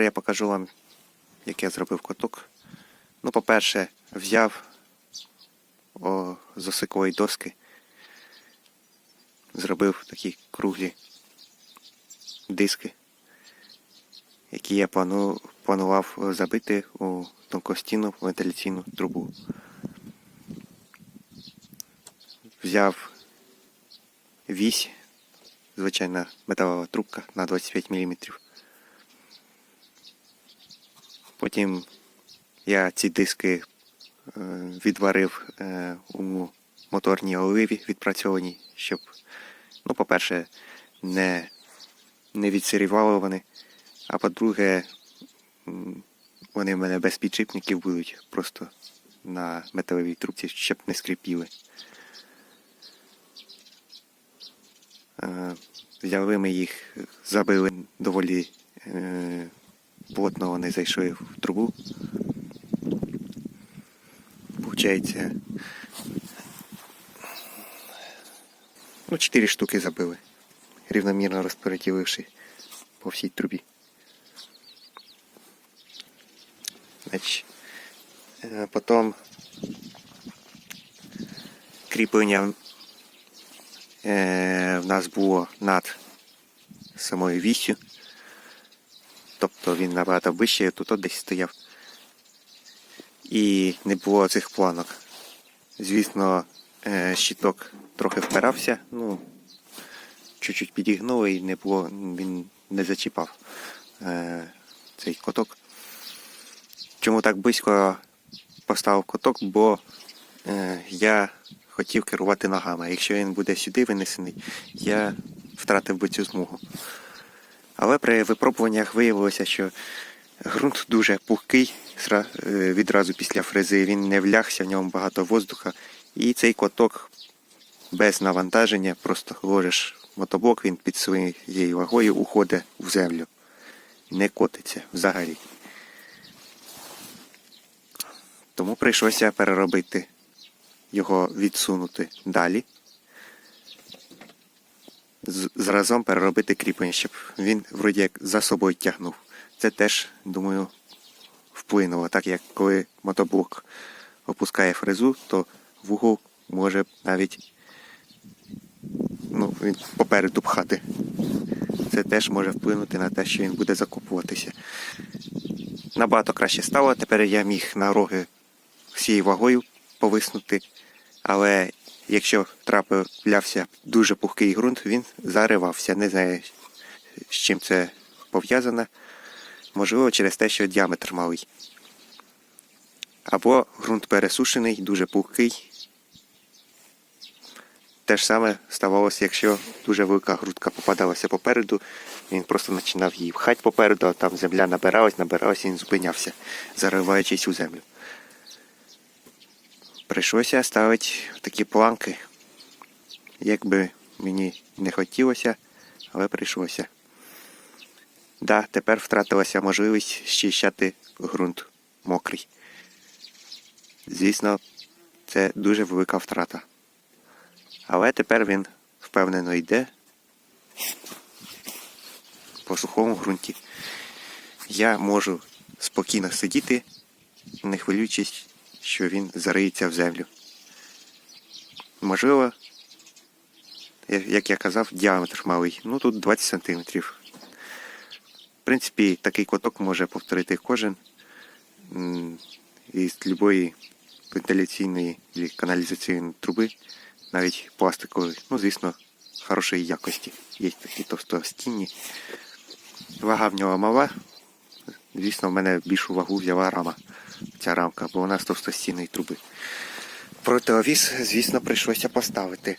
тепер я покажу вам, як я зробив коток. Ну, по-перше, взяв о, з осикової доски, зробив такі круглі диски, які я плану, планував забити у тонкостінну вентиляційну трубу. Взяв вісь, звичайна металова трубка на 25 мм. Потім я ці диски е, відварив е, у моторній оливі відпрацьованій, щоб, ну, по-перше, не, не відсирівали вони, а по-друге, вони в мене без підшипників будуть просто на металевій трубці, щоб не скрипіли. Е, Взяли ми їх, забили доволі плотно вони зайшли в трубу. Получається. Ну, чотири штуки забили, рівномірно розподіливши по всій трубі. Значить, е, потім кріплення е, в нас було над самою вісю. Тобто він набагато вище, тут десь стояв. І не було цих планок. Звісно, е, щиток трохи впирався, ну, чуть-чуть підігнуло і не було, він не зачіпав е, цей коток. Чому так близько поставив коток? Бо е, я хотів керувати ногами. Якщо він буде сюди винесений, я втратив би цю змогу. Але при випробуваннях виявилося, що ґрунт дуже пухкий е, відразу після фрези. Він не влягся, в ньому багато воздуха. І цей коток без навантаження, просто ложиш мотоблок, він під своєю вагою уходить в землю. Не котиться взагалі. Тому прийшлося переробити його відсунути далі. Зразом переробити кріплення, щоб він вроді як за собою тягнув. Це теж, думаю, вплинуло. Так як коли мотоблок опускає фрезу, то вугол може навіть ну, він попереду пхати. Це теж може вплинути на те, що він буде закопуватися. Набагато краще стало. Тепер я міг на роги всією вагою повиснути. Але якщо траплявся дуже пухкий ґрунт, він заривався. Не знаю, з чим це пов'язано. Можливо, через те, що діаметр малий. Або ґрунт пересушений, дуже пухкий. Те ж саме ставалося, якщо дуже велика грудка попадалася попереду, він просто починав її пхати попереду, а там земля набиралась, набиралась і він зупинявся, зариваючись у землю. Прийшлося ставити такі планки, як би мені не хотілося, але прийшлося. Да, тепер втратилася можливість щищати ґрунт мокрий. Звісно, це дуже велика втрата. Але тепер він впевнено йде по сухому ґрунті. Я можу спокійно сидіти, не хвилюючись, що він зариється в землю. Можливо, як я казав, діаметр малий. Ну тут 20 сантиметрів. В принципі, такий коток може повторити кожен із будь-якої вентиляційної і каналізаційної труби, навіть пластикової. Ну, звісно, хорошої якості. Є такі товстостінні. Вага в нього мала. Звісно, в мене більшу вагу взяла рама. Ця рамка, бо вона з товстостінної труби. Протиовіз, звісно, прийшлося поставити.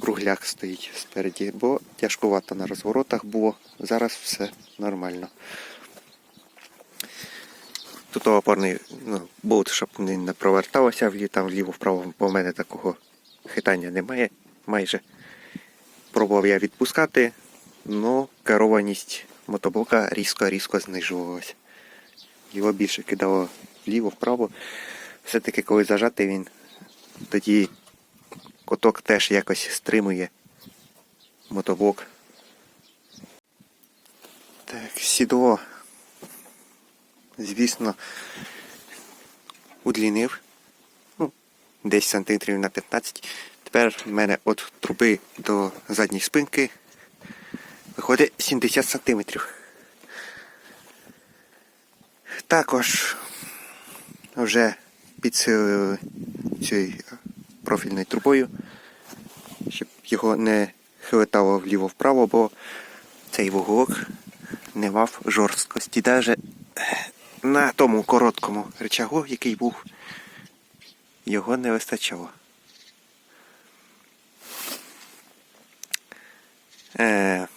Кругляк стоїть спереді, бо тяжкувато на розворотах було. Зараз все нормально. Тут опорний ну, болт, щоб не проверталося там вліво-вправо, бо в мене такого хитання немає майже. Пробував я відпускати, але керованість мотоблока різко-різко знижувалась. Його більше кидало вліво-вправо. Все-таки коли зажати він, тоді коток теж якось стримує мотоблок. Так, сідло звісно, удлінив. Ну, десь сантиметрів на 15. Тепер в мене від труби до задньої спинки виходить 70 сантиметрів. Також вже підсилили цією профільною трубою, щоб його не хилитало вліво-вправо, бо цей вуголок не мав жорсткості. Навіть на тому короткому рычагу, який був, його не вистачало. Е,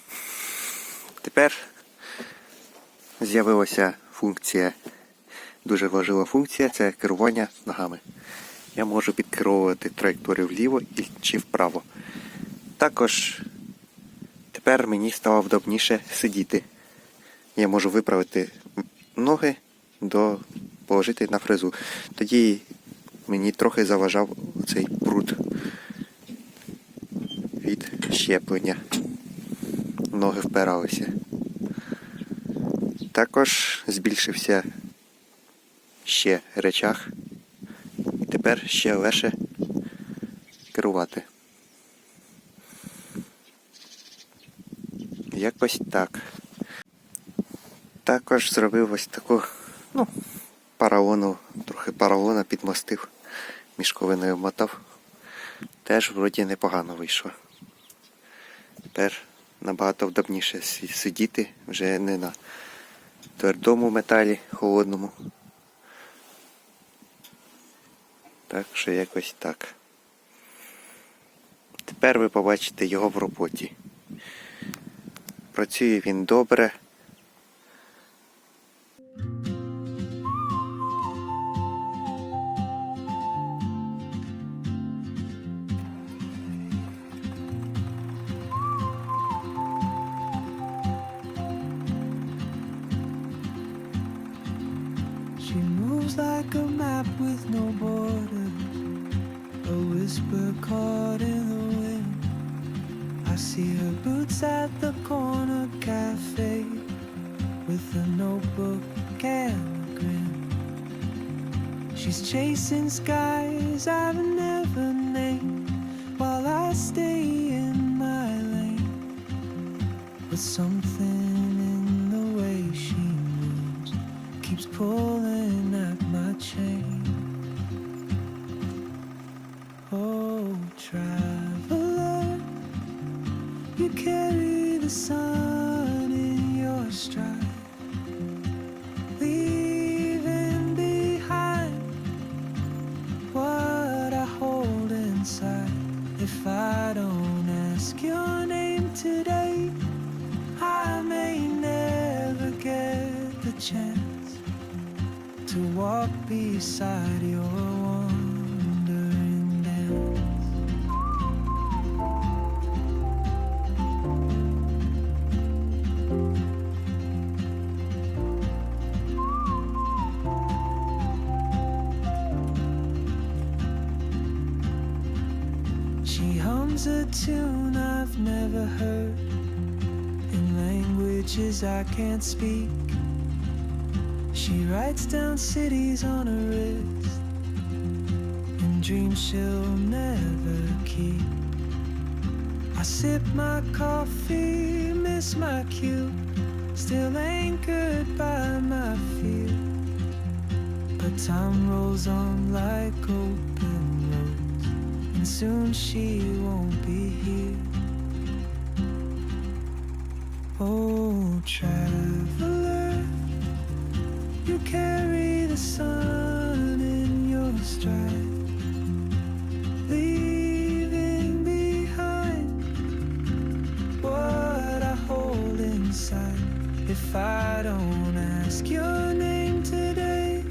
тепер з'явилася функція, дуже важлива функція це керування ногами. Я можу підкеровувати траєкторію вліво чи вправо. Також тепер мені стало вдобніше сидіти. Я можу виправити ноги до положити на фрезу. Тоді мені трохи заважав цей бруд від щеплення. Ноги впиралися. Також збільшився ще речах. І тепер ще легше керувати. Якось так. Також зробив ось таку, ну, паралону, трохи паралона підмостив, мішковиною мотав. Теж вроді непогано вийшло. Тепер набагато вдобніше сидіти вже не на твердому металі холодному. Так що якось так. Тепер ви побачите його в роботі. Працює він добре. Moves like a map with no borders, a whisper caught in the wind. I see her boots at the corner cafe with a notebook and a grin. She's chasing skies I've never pulling at my chain. Oh, traveler, you carry the sun in your stride, leaving behind what I hold inside. If I to walk beside your wandering dance. She hums a tune I've never heard in languages I can't speak. She writes down cities on her wrist and dreams she'll never keep. I sip my coffee, miss my cue, still anchored by my fear. But time rolls on like open roads, and soon she won't be here. Oh, traveler. You carry the sun in your stride, leaving behind what I hold inside. If I don't ask your name today,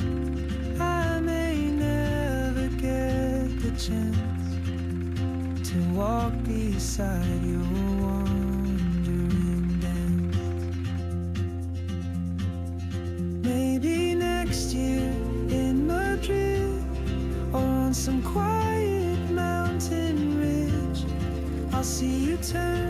I may never get the chance to walk beside your return.